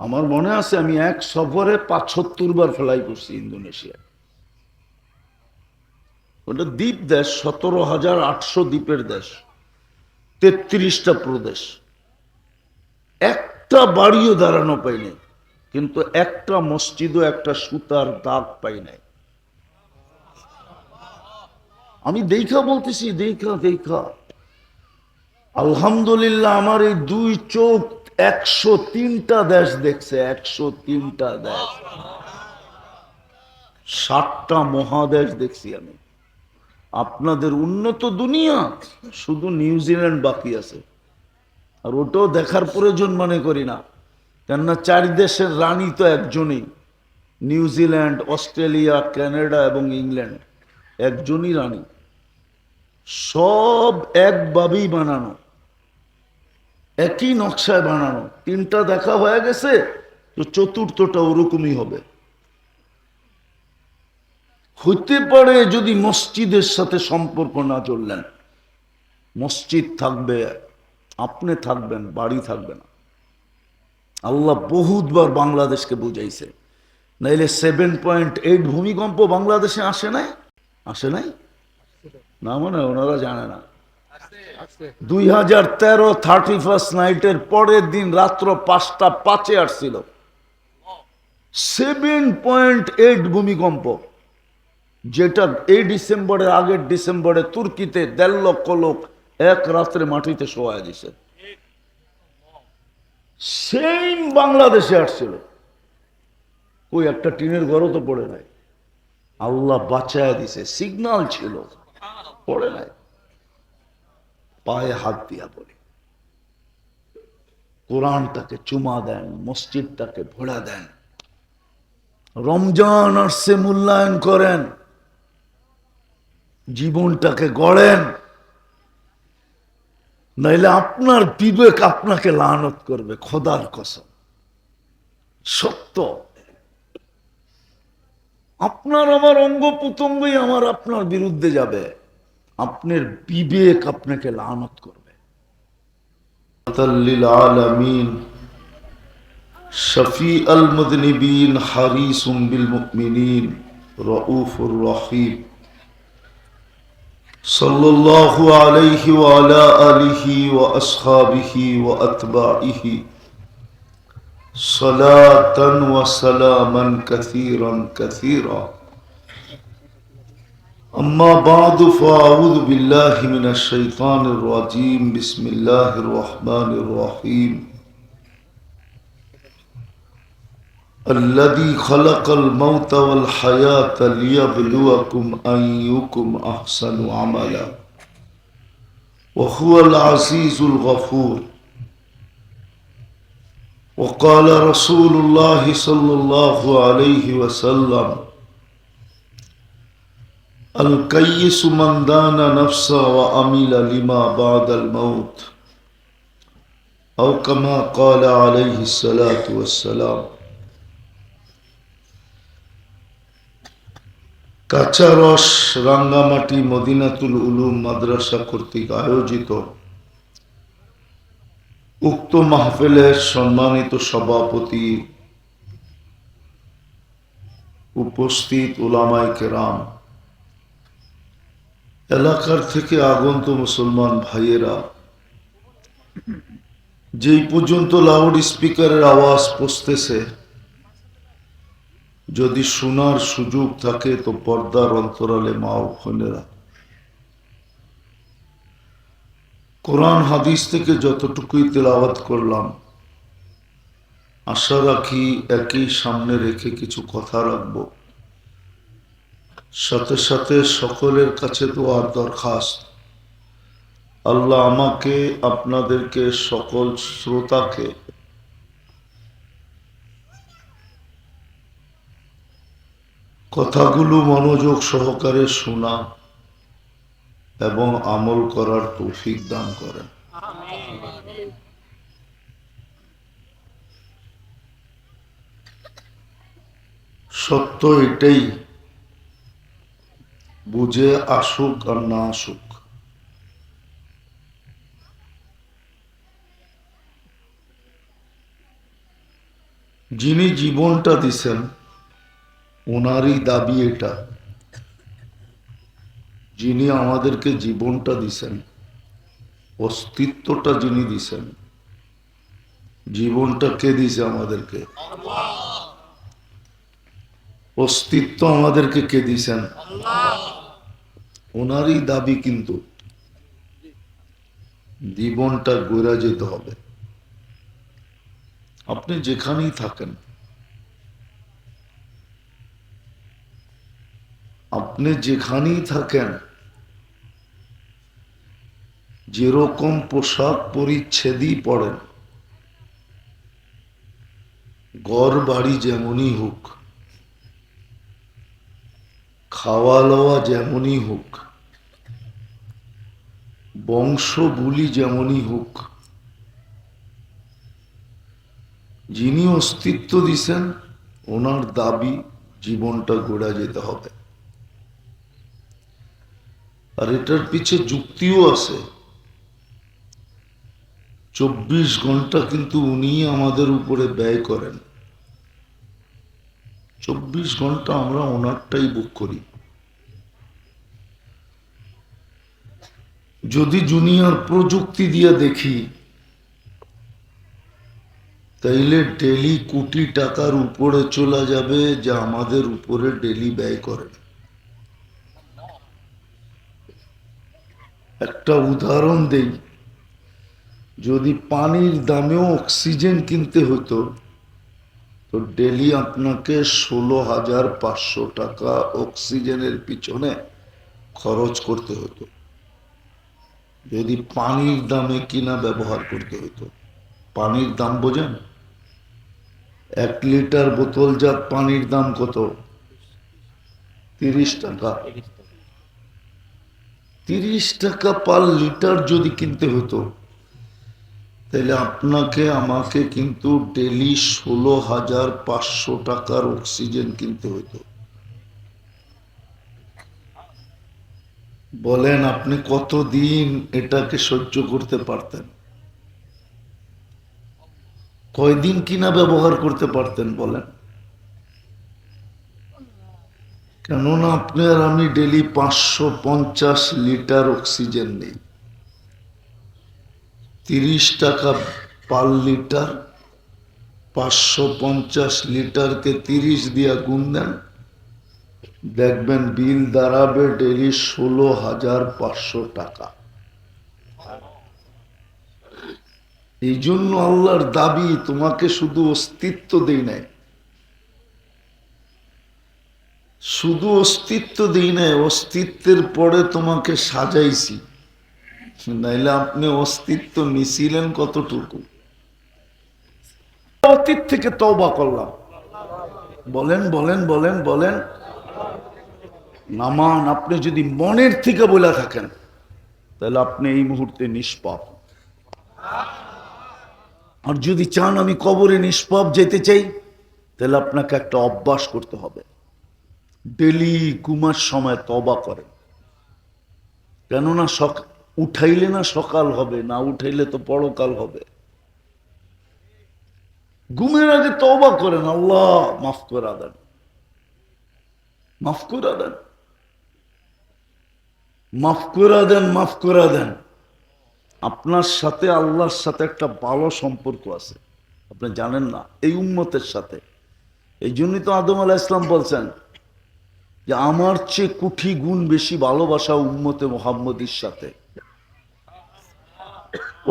আমার মনে আছে আমি এক সফরে পাঁচসত্তর বার ফ্লাই করছি ইন্দোনেশিয়া। ওটা দ্বীপ দেশ, সতেরো হাজার আটশো দ্বীপের দেশ, তেত্রিশটা প্রদেশ। একটা বাড়িও দাঁড়ানো পাইনি কিন্তু একটা মসজিদও, একটা সুতার দাগ পাই নাই। আমি দেখা বলতেছি, দেখা দেখা। আলহামদুলিল্লাহ, আমার এই দুই চোখ একশো তিনটা দেশ দেখছে, একশো তিনটা দেশ। ষাটটা মহাদেশ দেখছি আমি। আপনাদের উন্নত দুনিয়া, শুধু নিউজিল্যান্ড বাকি আছে। আর ওটাও দেখার প্রয়োজন মনে করি না। কেননা চারি দেশের রানী তো একজনই নিউজিল্যান্ড অস্ট্রেলিয়া, কানাডা এবং ইংল্যান্ড। একজনই রানী। সব একভাবেই বানানো। একই নকশায় বানানো। তিনটা দেখা হয়ে গেছে, তো চতুর্থটা ওরকমই হবে। হইতে পারে যদি মসজিদের সাথে সম্পর্ক না চললেন। মসজিদ থাকবে, আপনি থাকবেন, বাড়ি থাকবে না। আল্লাহ বহুতবার বাংলাদেশকে বুঝাইছে। নাইলে সেভেন পয়েন্ট এইট ভূমিকম্প বাংলাদেশে আসে নাই? আসে নাই? না মানে ওনারা জানে না। দুই হাজার তেরো থার্টি ফার্স্ট নাইটের পরের দিন রাত্র পাঁচটা পাঁচে আসছিল। সেভেন পয়েন্ট এইট ভূমিকম্প, যেটা এই ডিসেম্বরের আগের ডিসেম্বরে তুর্কিতে দেড় লক্ষ লোক এক রাত্রে মাটিতে শোয়া দিছে। সেই বাংলাদেশে আসছিল। ওই একটা টিনের ঘরও তো পড়ে নাই। আল্লাহ বাঁচায় দিছে। সিগনাল ছিল। পড়ে নাই। পায়ে হাত দিয়া বলে কোরআনটাকে চুমা দেন, মসজিদটাকে ভোড়া দেন। রমজান আসছে মূল্যায়ন করেন। জীবনটাকে গড়েন। নাইলে আপনার বিবেক আপনাকে লানত করবে, খোদার কসম। সত্য। আপনার আমার অঙ্গ পুতঙ্গই আমার আপনার বিরুদ্ধে যাবে। আপনার বিবেক আপনাকে লানত করবে আলমিন শফি আল মুদনিবিন হারিসুম বিল মুমিনিন রউফুর রহিম صلى الله عليه وعلى آله وأصحابه وأتباعه صلاة وسلاما كثيرا كثيرا أما بعد فأعوذ بالله من الشيطان الرجيم. بسم الله الرحمن الرحيم. الذي خلق الموت والحياة ليبلوكم أيكم أحسن عملا. وهو العزيز الغفور. وقال رسول الله صلى الله عليه وسلم الكيس من دان نفسه وعمل لما بعد الموت أو كما قال عليه الصلاة والسلام কাঁচা রস রাঙ্গামাটি মদিনাতুল উলুম মাদ্রাসা কর্তৃক আয়োজিত উক্ত মাহফিলের সম্মানিত সভাপতি উপস্থিত ওলামাই কেরাম এলাকার থেকে আগন্ত মুসলমান ভাইয়েরা, যেই পর্যন্ত লাউড স্পিকারের আওয়াজ পৌঁছতেছে, যদি শোনার সুযোগ থাকে তো পর্দার অন্তরালে মা ও বোনেরা। কোরআন হাদিস থেকে যতটুকুই তেলাওয়াত করলাম, আশা রাখি একই সামনে রেখে কিছু কথা রাখব। সাথে সাথে সকলের কাছে দোয়ার দরখাস্ত। আল্লাহ আমাকে, আপনাদেরকে, সকল শ্রোতাকে কথাগুলো মনোযোগ সহকারে শোনা এবং আমল করার তৌফিক দান করেন। সত্য এটাই বুঝে আসুক আর না আসুক। যিনি জীবনটা দিছেন ওনারই দাবি এটা। যিনি আমাদেরকে জীবনটা দিছেন, অস্তিত্বটা যিনি দিছেন, জীবনটা কে দিছে আমাদেরকে? অস্তিত্ব আমাদেরকে কে দিছেন? ওনারই দাবি কিন্তু জীবনটা গোরা যেতে হবে। আপনি যেখানেই থাকেন, আপনি যেখানেই থাকেন, যেরকম পোশাক পরিচ্ছেদই পড়েন ঘর বাড়ি যেমনই হোক, খাওয়া লওয়া যেমনই হোক বংশ বুলি যেমনই হোক, যিনি অস্তিত্ব দিছেন, ওনার দাবি জীবনটা গোড়া যেতে হবে। আর এটার পিছে যুক্তিও আছে। চব্বিশ ঘণ্টা কিন্তু উনি আমাদের উপরে ব্যয় করেন। চব্বিশ ঘণ্টা আমরা ওনারটাই বুক করি। যদি জুনিয়র প্রযুক্তি দিয়ে দেখি, তাইলে ডেলি কোটি টাকার উপরে চলে যাবে যা আমাদের উপরে ডেলি ব্যয় করে। একটা উদাহরণ দেই, যদি পানির দামেও অক্সিজেন কিনতে হতো, তো ডেলি আপনাকে ষোলো হাজার পাঁচশো টাকা অক্সিজেনের পিছনে খরচ করতে হতো। যদি পানির দামে কিনা ব্যবহার করতে হতো পানির দাম বোঝেন? এক লিটার বোতলজাত পানির দাম কত? তিরিশ টাকা। তিরিশ টাকা পার লিটার যদি কিনতে হতো, তাহলে আপনাকে, আমাকে কিন্তু ডেলি ষোলো হাজার পাঁচশো টাকার অক্সিজেন কিনতে হতো বলেন আপনি কতদিন এটাকে সহ্য করতে পারতেন? কয়দিন কিনা ব্যবহার করতে পারতেন বলেন? কেননা আপনি আমি ডেলি পাঁচশো পঞ্চাশ লিটার অক্সিজেন নেই। তিরিশ টাকা পার লিটার, পাঁচশো পঞ্চাশ লিটারকে তিরিশ দিয়া গুণ দেন দেখবেন বিল দাঁড়াবে ডেলি ষোলো হাজার পাঁচশো টাকা। এই জন্য আল্লাহর দাবি, তোমাকে শুধু অস্তিত্ব দেই নাই। শুধু অস্তিত্ব দিই নাই, অস্তিত্বের পরে তোমাকে সাজাইছি। নাইলে আপনি অস্তিত্ব নিছিলেন কতটুকু? অতীত থেকে তওবা করলাম। বলেন বলেন বলেন বলেন। নামান, আপনি যদি মনের থেকে বলে থাকেন, তাহলে আপনি এই মুহূর্তে নিষ্পাপ। আর যদি চান আমি কবরে নিষ্পাপ যেতে চাই, তাহলে আপনাকে একটা অভ্যাস করতে হবে। ডেলি ঘুমার সময় তবা করেন। কেননা সক, উঠাইলে না সকাল হবে, না উঠাইলে তো পরকাল হবে। ঘুমের আগে তবা করেন, আল্লাহ মাফ করা দেন। মাফ করা দেন। মাফ করা দেন, মাফ করা দেন। আপনার সাথে আল্লাহর সাথে একটা ভালো সম্পর্ক আছে। আপনি জানেন না, এই উম্মতের সাথে। এই জন্যই তো আদম আলাহ ইসলাম বলছেন যে, আমার চেয়ে কুঠি গুণ বেশি ভালোবাসা উম্মতে মোহাম্মদীর সাথে।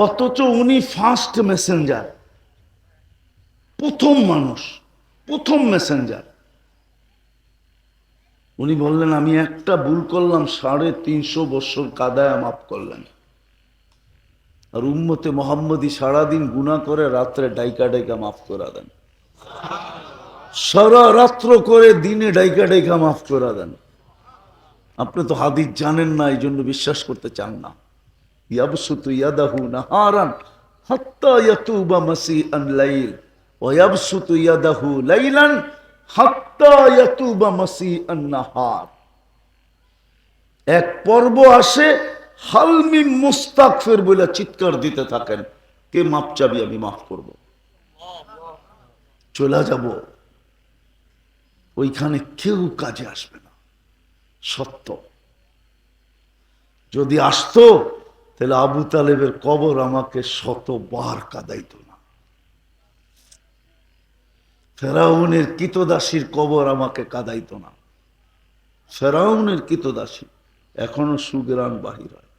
অথচ উনি ফার্স্ট মেসেঞ্জার প্রথম মানুষ, প্রথম মেসেঞ্জার উনি বললেন, আমি একটা ভুল করলাম, সাড়ে তিনশো বছর কাদায় মাফ করলেন। আর উম্মতে মোহাম্মদী সারাদিন গুণা করে রাত্রে ডাইকা ডাইকা মাফ করা দেন। সারা রাত্র করে দিনে ডাইকা ডাইকা মাফ করা দেন। আপনি তো হাদিস জানেন না, এই জন্য বিশ্বাস করতে চান না। ইয়াবসুতু ইয়াদাহু নাহারান হাত্তা ইয়াতুবা মাসিআন লাইল ওয়া ইয়াবসুতু ইয়াদাহু লাইলান এক পর্ব আসে, হালমি মুস্তাকফির বলে চিৎকার দিতে থাকেন, কে মাপ চাবি আমি মাফ করব। চলে যাব। ওইখানে কেউ কাজে আসবে না। সত্য। যদি আসতো, তাহলে আবু তালেবের কবর আমাকে শতবার কাদাইত। ফেরাউনের কিতদাসীর কবর আমাকে কাদাইত না। ফেরাউনের কিতদাসী এখনও সুগ্রাম বাহির হয়।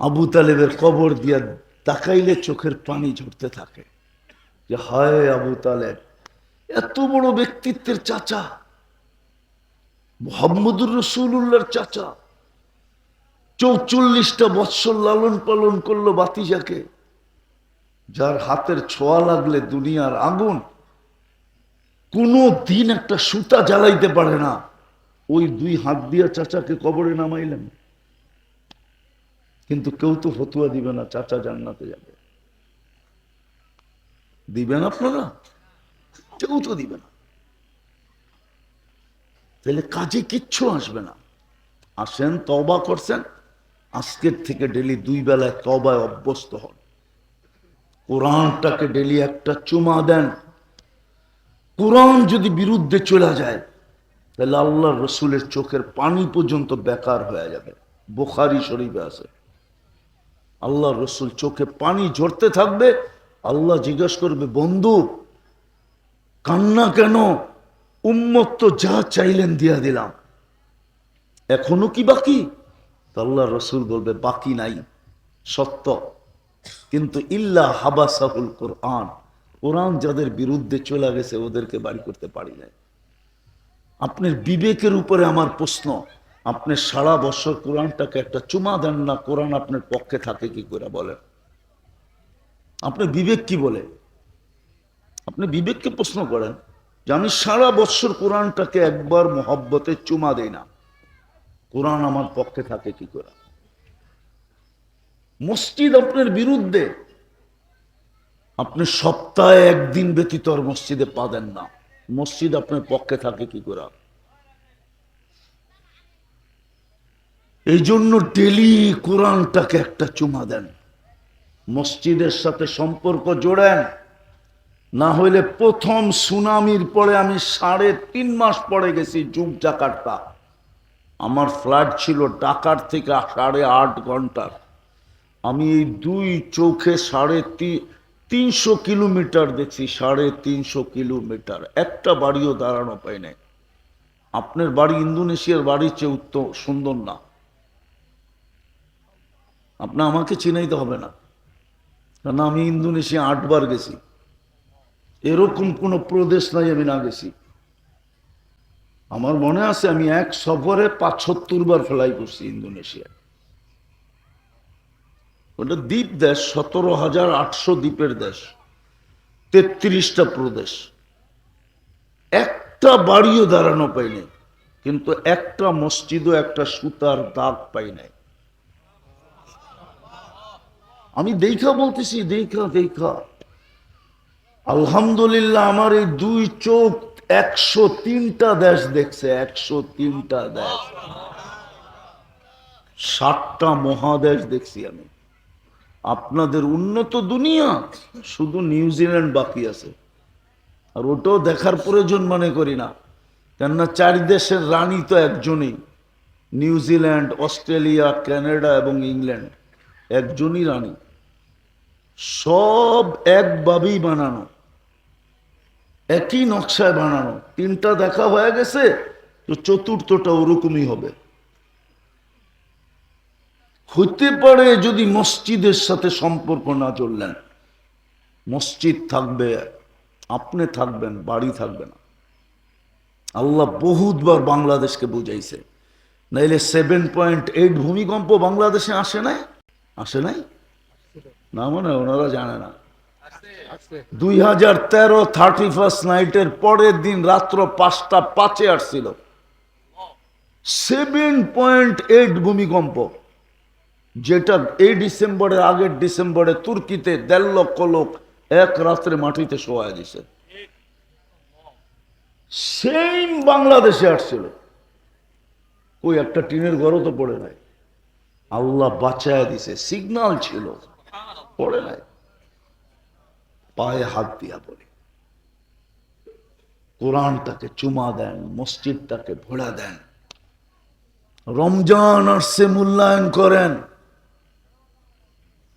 আবু তালেবের কবর দিয়া তাকাইলে চোখের পানি ঝরতে থাকে যে, হায় আবু তালেব, এত বড় ব্যক্তিত্বের চাচা, মোহাম্মদুর রসুল্লাহর চাচা, চৌচল্লিশটা বৎসর লালন পালন করল বাতিজাকে, যার হাতের ছোঁয়া লাগলে দুনিয়ার আগুন কোনো দিন একটা সুতা জ্বালাইতে পারে না। ওই দুই হাত দিয়া চাচাকে কবরে নামাইলেন। কিন্তু কেউ তো ফতুয়া দিবে না, চাচা জান্নাতে যাবে। দিবেন আপনারা? কেউ তো দিবে না। তাহলে কাজে কিচ্ছু আসবে না। আসেন তবা করছেন, আজকের থেকে ডেলি দুই বেলায় তবায় অভ্যস্ত হন। কোরআনটাকে ডেলি একটা চুমা দেন। কোরআন যদি বিরুদ্ধে চলে যায়, তাহলে আল্লাহ রসুলের চোখের পানি পর্যন্ত বেকার হয়ে যাবে। বোখারি শরীফে আছে। আল্লাহ রসুল চোখে পানি ঝরতে থাকবে, আল্লাহ জিজ্ঞেস করবে, বন্ধু, কান্না কেন? উম্মত তো যা চাইলেন দিয়া দিলাম। এখনও কি বাকি? আল্লাহ রসুল বলবে, বাকি নাই, সত্য। কিন্তু ইল্লা হাবাসাহুল কোরআন। কোরআন যাদের বিরুদ্ধে চলে গেছে, ওদেরকে বাড়ি করতে পারি নাই। আপনার বিবেকের উপরে আমার প্রশ্ন আপনি সারা বছর কোরআনটাকে একটা চুমা দেন না, কোরআন আপনার পক্ষে থাকে কি করে বলেন? আপনার বিবেক কি বলে? আপনি বিবেককে প্রশ্ন করেন যে আমি সারা বছর কোরআনটাকে একবার মহব্বতে চুমা দেই না। কোরআন আমার পক্ষে থাকে কি করে? মসজিদ আপনার বিরুদ্ধে আপনি সপ্তাহে একদিন ব্যতীত আর মসজিদে পা দেন না। মসজিদ আপনার পক্ষে থাকে কি করে? এই জন্য ডেলি কোরআনটাকে একটা চুমা দেন। মসজিদের সাথে সম্পর্ক জোড়েন। না হইলে প্রথম সুনামির পরে আমি সাড়ে তিন মাস পরে গেছি যুগ জাকারটা আমার ফ্লাইট ছিল ঢাকার থেকে সাড়ে আট ঘণ্টার। আমি এই দুই চোখে সাড়ে তিনশো কিলোমিটার দেখছি, সাড়ে তিনশো কিলোমিটার। একটা বাড়িও দাঁড়ানো পাই নাই। আপনার বাড়ি ইন্দোনেশিয়ার বাড়ির চেয়ে উত্তম সুন্দর না। আপনার আমাকে চিনাইতে হবে না। কারণ আমি ইন্দোনেশিয়া আটবার গেছি। এরকম কোনো প্রদেশ নাই আমি না গেছি। আমার মনে আছে আমি এক সফরে পাঁচসত্তর বার ফ্লাই করছি ইন্দোনেশিয়ায়। ওটা দ্বীপ দেশ, সতেরো হাজার আটশো দ্বীপের দেশ, তেত্রিশটা প্রদেশ। একটা বাড়িও দাঁড়ানো পাইনি কিন্তু একটা মসজিদও, একটা সুতার দাগ পাই নাই। আমি দেখা বলতেছি, দেখা দেখা। আলহামদুলিল্লাহ, আমার এই দুই চোখ একশো তিনটা দেশ দেখছে, একশো তিনটা দেশ। ষাটটা মহাদেশ দেখছি আমি। আপনাদের উন্নত দুনিয়া শুধু নিউজিল্যান্ড বাকি আছে। আর ওটাও দেখার প্রয়োজন মনে করি না। কেননা চারি দেশের রানী তো একজনই নিউজিল্যান্ড অস্ট্রেলিয়া, কানাডা এবং ইংল্যান্ড, একজনই রানী। সব একভাবেই বানানো, একই নকশায় বানানো। তিনটা দেখা হয়ে গেছে, তো চতুর্থটা ওরকমই হবে। হইতে পারে যদি মসজিদের সাথে সম্পর্ক না চললেন। মসজিদ থাকবে, আপনি থাকবেন, বাড়ি থাকবে না। আল্লাহ বহুতবার বাংলাদেশকে বুঝাইছে। নাইলে সেভেন পয়েন্ট এইট ভূমিকম্প বাংলাদেশে আসে নাই? আসে নাই? না মনে ওনারা জানে না। দুই হাজার তেরো থার্টি ফার্স্ট নাইটের পরের দিন রাত্র পাঁচটা পাঁচে আসছিল। সেভেন পয়েন্ট এইট ভূমিকম্প। যেটা এই ডিসেম্বরের আগের ডিসেম্বরে তুর্কিতে দেড় লক্ষ লোক এক রাত্রে মাটিতে শোয়া দিছে। সেম বাংলাদেশে আসছিল। ওই একটা টিনের ঘরও তো পড়ে নাই। আল্লাহ বাঁচায় দিছে, সিগনাল ছিল। পড়ে নাই। পায়ে হাত দিয়া বলি। কোরআনটাকে চুমা দেন, মসজিদটাকে ভোড়া দেন। রমজান আসছে, মূল্যায়ন করেন।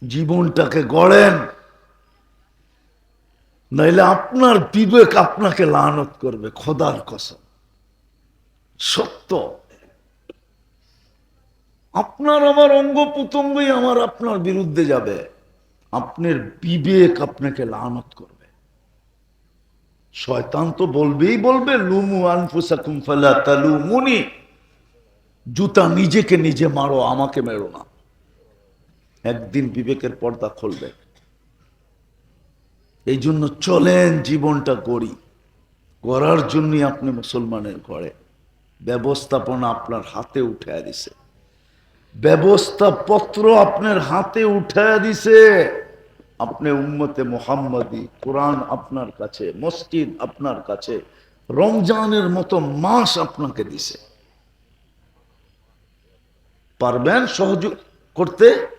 জীবনটাকে গড়েন। নাইলে আপনার বিবেক আপনাকে লানত করবে, খোদার কসম। সত্য। আপনার আমার অঙ্গ প্রত্যঙ্গই আমার আপনার বিরুদ্ধে যাবে। আপনার বিবেক আপনাকে লানত করবে। শয়তান তো বলবেই বলবে, লুমু আনফুসাকুম ফালা তালুমুনি। জুতা নিজেকে নিজে মারো, আমাকে মেরো না। একদিন বিবেকের পর্দা খুলবে। এই জন্য চলেন জীবনটা গড়ি। করার জন্যই আপনি মুসলমানের ঘরে। ব্যবস্থাপনা আপনার হাতে উঠে দিছে। ব্যবস্থাপত্র আপনার হাতে উঠে দিছে। আপনি উম্মতে মোহাম্মদী, কোরআন আপনার কাছে, মসজিদ আপনার কাছে, রমজানের মতো মাস আপনাকে দিছে। পারবেন সহযোগ করতে?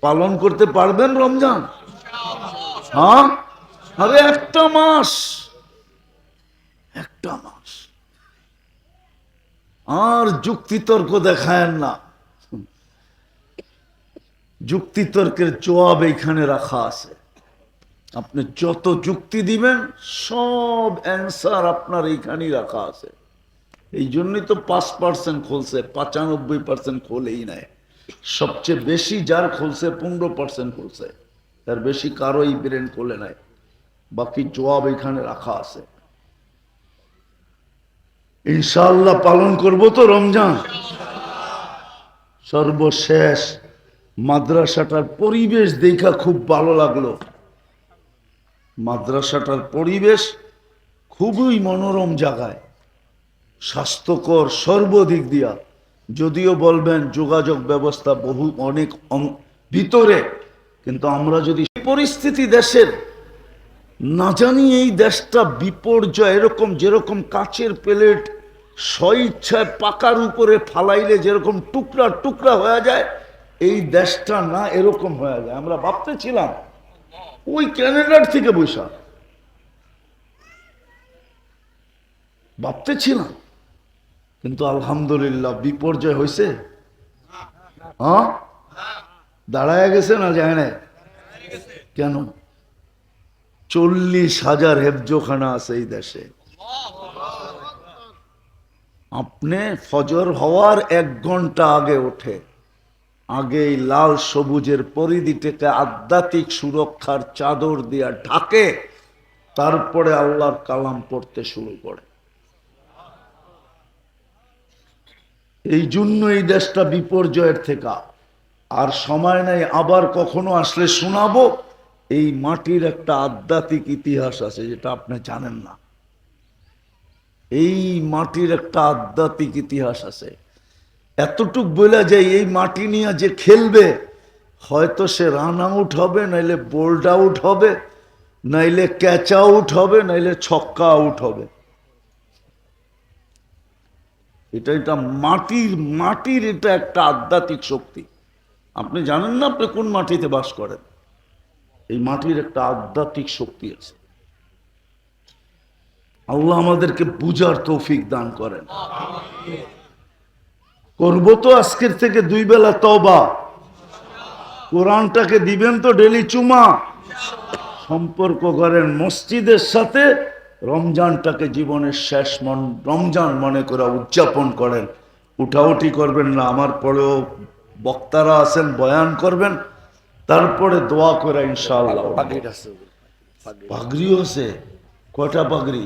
পালন করতে পারবেন রমজান? হ্যাঁ? আরে একটা মাস। একটা মাস। আর যুক্তিতর্ক দেখায়েন না। যুক্তিতর্কের জবাব এইখানে রাখা আছে। আপনি যত যুক্তি দিবেন, সব অ্যান্সার আপনার এইখানেই রাখা আছে। এই জন্যই তো পাঁচ পার্সেন্ট খুলছে, পঁচানব্বই পার্সেন্ট খোলেই নাই। সবচেয়ে বেশি যার খুলছে, পনেরো পার্সেন্ট খুলছে। তার বেশি কারোই ব্রেন খোলে নাই। বাকি জবাব এখানে রাখা আছে। ইনশাল্লাহ পালন করব তো রমজান। সর্বশেষ মাদ্রাসাটার পরিবেশ দেখা খুব ভালো লাগল। মাদ্রাসাটার পরিবেশ খুবই মনোরম জায়গায়। স্বাস্থ্যকর সর্বদিক দিয়া। যদিও বলবেন যোগাযোগ ব্যবস্থা বহু অনেক ভিতরে, কিন্তু আমরা যদি পরিস্থিতি দেশের না জানি এই দেশটা বিপর্যয়, এরকম যেরকম কাচের প্লেট স্বইচ্ছায় পাকার উপরে ফালাইলে যেরকম টুকরা টুকরা হয়ে যায়, এই দেশটা না এরকম হয়ে যায়। আমরা ভাবতেছিলাম, ওই ক্যানাডার থেকে বৈশা ভাবতেছিলাম কিন্তু আলহামদুলিল্লাহ বিপর্যয় হয়েছে হ্যাঁ? দাঁড়ায় গেছে না যায় না কেন? চল্লিশ হাজার হেফজোখানা আছে এই দেশে। আপনি ফজর হওয়ার এক ঘণ্টা আগে ওঠে। আগে লাল সবুজের পরিধিটাকে আধ্যাত্মিক সুরক্ষার চাদর দিয়া ঢাকে তারপরে আল্লাহর কালাম পড়তে শুরু করে। এই জন্য এই দেশটা বিপর্যয়ের থেকে। আর সময় নাই, আবার কখনো আসলে শোনাবো? এই মাটির একটা আধ্যাত্মিক ইতিহাস আছে, যেটা আপনি জানেন না। এই মাটির একটা আধ্যাত্মিক ইতিহাস আছে। এতটুক বলে যায়, এই মাটি নিয়ে যে খেলবে, হয়তো সে রান আউট হবে, নাইলে বোল্ড আউট হবে, নাইলে ক্যাচ আউট হবে, নাইলে ছক্কা আউট হবে। এটা এটা মাটির মাটির এটা একটা আধ্যাত্মিক শক্তি। আপনি জানেন না আপনি কোন মাটিতে বাস করেন? এই মাটির একটা আধ্যাত্মিক শক্তি আছে। আল্লাহ আমাদেরকে বুঝার তৌফিক দান করেন। করব তো আজকের থেকে দুই বেলা তবা কোরআনটাকে দিবেন তো ডেলি চুমা। সম্পর্ক করেন মসজিদের সাথে রমজানটাকে জীবনের শেষ মন রমজান মনে করে উদযাপন করেন। উঠাউঠি করবেন না আমার পরেও বক্তারা আছেন বয়ান করবেন তারপরে দোয়া করে ইনশাআল্লাহ। পাগড়ি আছে কয়টা পাগড়ি?